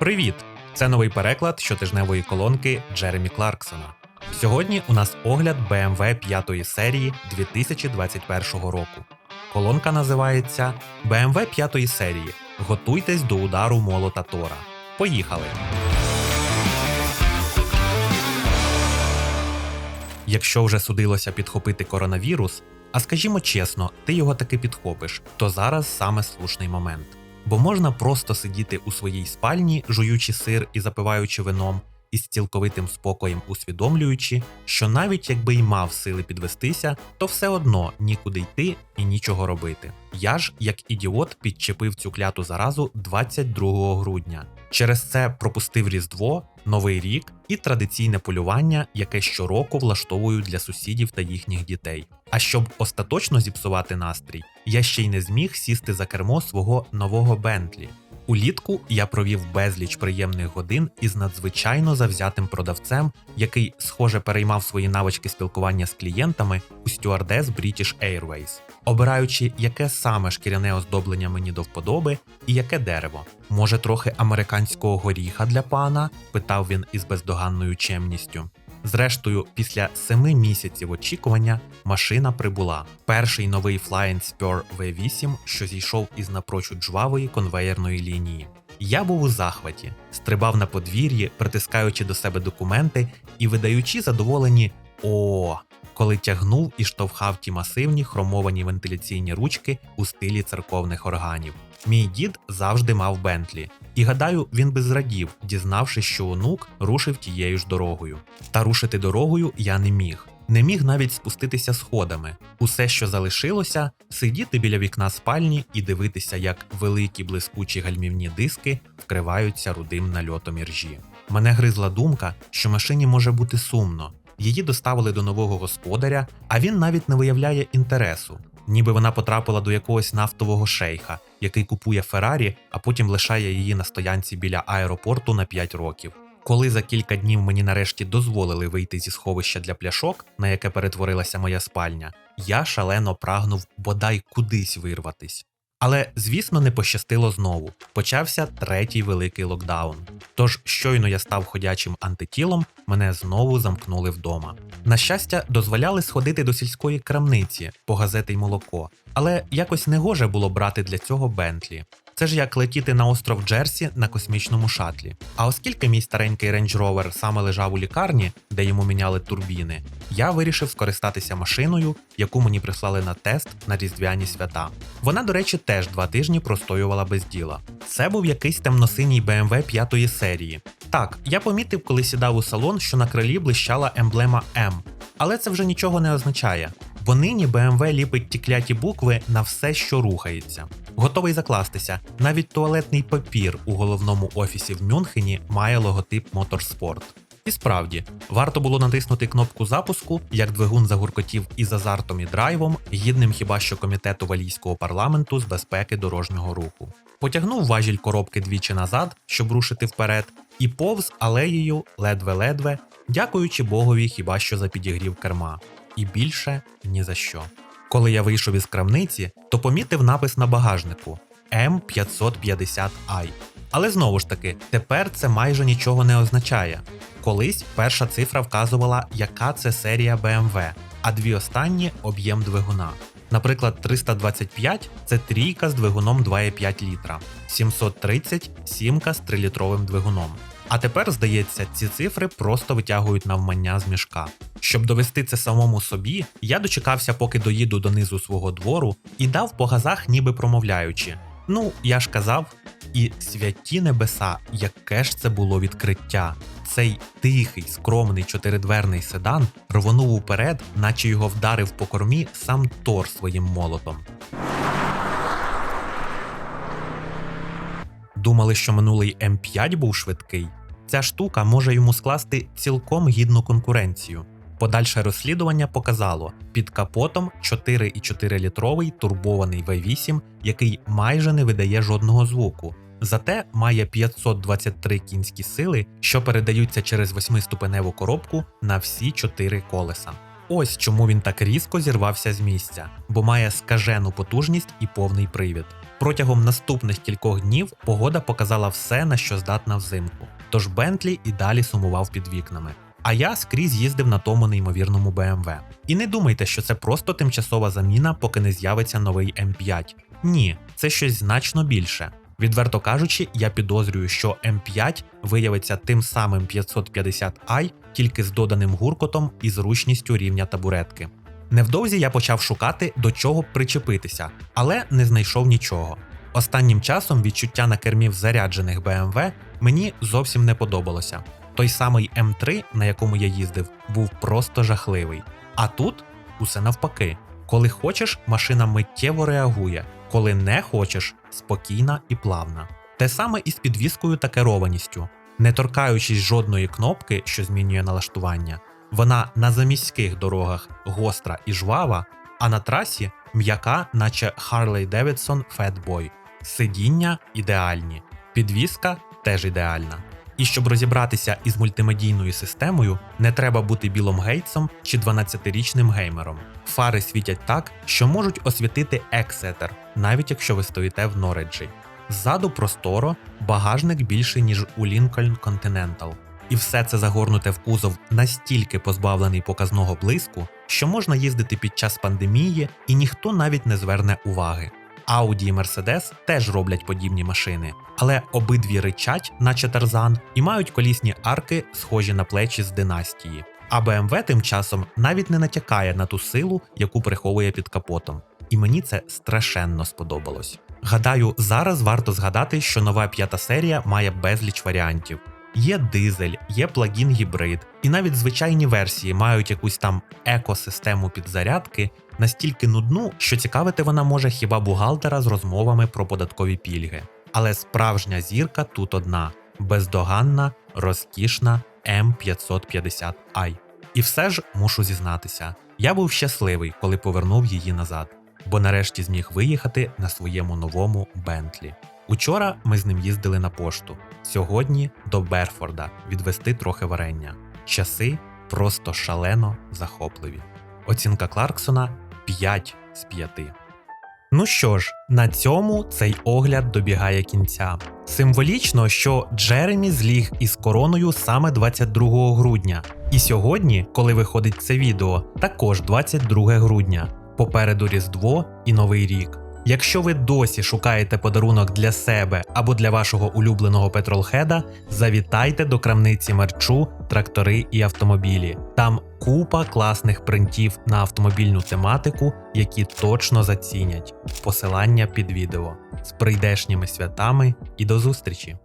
Привіт! Це новий переклад щотижневої колонки Джеремі Кларксона. Сьогодні у нас огляд BMW 5 серії 2021 року. Колонка називається BMW 5 серії. Готуйтесь до удару молота Тора. Поїхали! Якщо вже судилося підхопити коронавірус, а скажімо чесно, ти його таки підхопиш, то зараз саме слушний момент. Бо можна просто сидіти у своїй спальні, жуючи сир і запиваючи вином, і з цілковитим спокоєм усвідомлюючи, що навіть якби й мав сили підвестися, то все одно нікуди йти і нічого робити. Я ж, як ідіот, підчепив цю кляту заразу 22 грудня. Через це пропустив Різдво, Новий рік і традиційне полювання, яке щороку влаштовують для сусідів та їхніх дітей. А щоб остаточно зіпсувати настрій, я ще й не зміг сісти за кермо свого нового Бентлі. Улітку я провів безліч приємних годин із надзвичайно завзятим продавцем, який, схоже, переймав свої навички спілкування з клієнтами у стюардес British Airways, обираючи, яке саме шкіряне оздоблення мені до вподоби і яке дерево. Може, трохи американського горіха для пана? питав він із бездоганною чемністю. Зрештою, після семи місяців очікування машина прибула. Перший новий Flying Spur V8, що зійшов із напрочуд жвавої конвеєрної лінії. Я був у захваті, стрибав на подвір'ї, притискаючи до себе документи і видаючи задоволені о, коли тягнув і штовхав ті масивні хромовані вентиляційні ручки у стилі церковних органів. Мій дід завжди мав Бентлі, і гадаю, він би зрадів, дізнавшись, що онук рушив тією ж дорогою. Та рушити дорогою я не міг. Не міг навіть спуститися сходами. Усе, що залишилося, сидіти біля вікна спальні і дивитися, як великі блискучі гальмівні диски вкриваються рудим нальотом іржі. Мене гризла думка, що машині може бути сумно. Її доставили до нового господаря, а він навіть не виявляє інтересу ніби вона потрапила до якогось нафтового шейха, який купує Феррарі, а потім лишає її на стоянці біля аеропорту на 5 років. Коли за кілька днів мені нарешті дозволили вийти зі сховища для пляшок, на яке перетворилася моя спальня, я шалено прагнув бодай кудись вирватись. Але, звісно, не пощастило знову. Почався третій великий локдаун. Тож щойно я став ходячим антитілом, мене знову замкнули вдома. На щастя, дозволяли сходити до сільської крамниці по газети й молоко, але якось не гоже було брати для цього Бентлі. Це ж як летіти на остров Джерсі на космічному шатлі. А оскільки мій старенький Range Rover саме лежав у лікарні, де йому міняли турбіни, я вирішив скористатися машиною, яку мені прислали на тест на різдвяні свята. Вона, до речі, теж два тижні простоювала без діла. Це був якийсь темносиній BMW 5 серії. Так, я помітив, коли сідав у салон, що на крилі блищала емблема М, але це вже нічого не означає. Бо нині BMW ліпить ті кляті букви на все, що рухається. Готовий закластися. Навіть туалетний папір у головному офісі в Мюнхені має логотип Motorsport. І справді, варто було натиснути кнопку запуску, як двигун загуркотів із азартом і драйвом, гідним хіба що комітету валійського парламенту з безпеки дорожнього руху. Потягнув важіль коробки двічі назад, щоб рушити вперед, і повз алеєю ледве-ледве, дякуючи Богові хіба що за підігрів керма. І більше ні за що. Коли я вийшов із крамниці, то помітив напис на багажнику М550i. Але знову ж таки, тепер це майже нічого не означає. Колись перша цифра вказувала, яка це серія BMW, а дві останні об'єм двигуна. Наприклад, 325 це трійка з двигуном 2,5 літра, 730 сімка з 3-літровим двигуном. А тепер, здається, ці цифри просто витягують навмання з мішка. Щоб довести це самому собі, я дочекався, поки доїду донизу свого двору, і дав по газах, ніби промовляючи: Ну, я ж казав, і святі небеса, яке ж це було відкриття. Цей тихий, скромний чотиридверний седан рвонув уперед, наче його вдарив по кормі сам Тор своїм молотом. Думали, що минулий М5 був швидкий. Ця штука може йому скласти цілком гідну конкуренцію. Подальше розслідування показало під капотом 4,4 літровий турбований V8, який майже не видає жодного звуку. Зате має 523 кінські сили, що передаються через восьмиступеневу коробку на всі чотири колеса. Ось чому він так різко зірвався з місця, бо має скажену потужність і повний привід. Протягом наступних кількох днів погода показала все, на що здатна взимку. Тож Бентлі і далі сумував під вікнами. А я скрізь їздив на тому неймовірному BMW. І не думайте, що це просто тимчасова заміна, поки не з'явиться новий М5. Ні, це щось значно більше. Відверто кажучи, я підозрюю, що М5 виявиться тим самим 550i, тільки з доданим гуркотом і зручністю рівня табуретки. Невдовзі я почав шукати, до чого причепитися, але не знайшов нічого. Останнім часом відчуття на кермі в заряджених BMW мені зовсім не подобалося. Той самий М3, на якому я їздив, був просто жахливий. А тут усе навпаки. Коли хочеш, машина миттєво реагує, коли не хочеш, спокійна і плавна. Те саме і з підвіскою та керованістю. Не торкаючись жодної кнопки, що змінює налаштування, вона на заміських дорогах гостра і жвава, а на трасі м'яка, наче Harley Davidson Fatboy. Сидіння ідеальні, підвіска теж ідеальна. І щоб розібратися із мультимедійною системою, не треба бути Білом Гейтсом чи 12-річним геймером. Фари світять так, що можуть освітити ексетер, навіть якщо ви стоїте в Нореджі. Ззаду просторо, багажник більший, ніж у Lincoln Continental. І все це загорнуте в кузов настільки позбавлений показного блиску, що можна їздити під час пандемії, і ніхто навіть не зверне уваги. Audi і Mercedes теж роблять подібні машини, але обидві ричать, наче тарзан, і мають колісні арки, схожі на плечі з династії. А BMW тим часом навіть не натякає на ту силу, яку приховує під капотом. І мені це страшенно сподобалось. Гадаю, зараз варто згадати, що нова п'ята серія має безліч варіантів. Є дизель, є плагін гібрид, і навіть звичайні версії мають якусь там екосистему підзарядки, настільки нудну, що цікавити вона може хіба бухгалтера з розмовами про податкові пільги. Але справжня зірка тут одна: бездоганна, розкішна М550i. І все ж мушу зізнатися, я був щасливий, коли повернув її назад, бо нарешті зміг виїхати на своєму новому Бентлі. Учора ми з ним їздили на пошту, сьогодні до Берфорда відвести трохи варення. Часи просто шалено захопливі. Оцінка Кларксона 5 з 5. Ну що ж, на цьому цей огляд добігає кінця. Символічно, що Джеремі зліг із короною саме 22 грудня. І сьогодні, коли виходить це відео, також 22 грудня. Попереду Різдво і Новий рік. Якщо ви досі шукаєте подарунок для себе або для вашого улюбленого петролхеда, завітайте до крамниці мерчу, трактори і автомобілі. Там купа класних принтів на автомобільну тематику, які точно зацінять. Посилання під відео з прийдешніми святами і до зустрічі!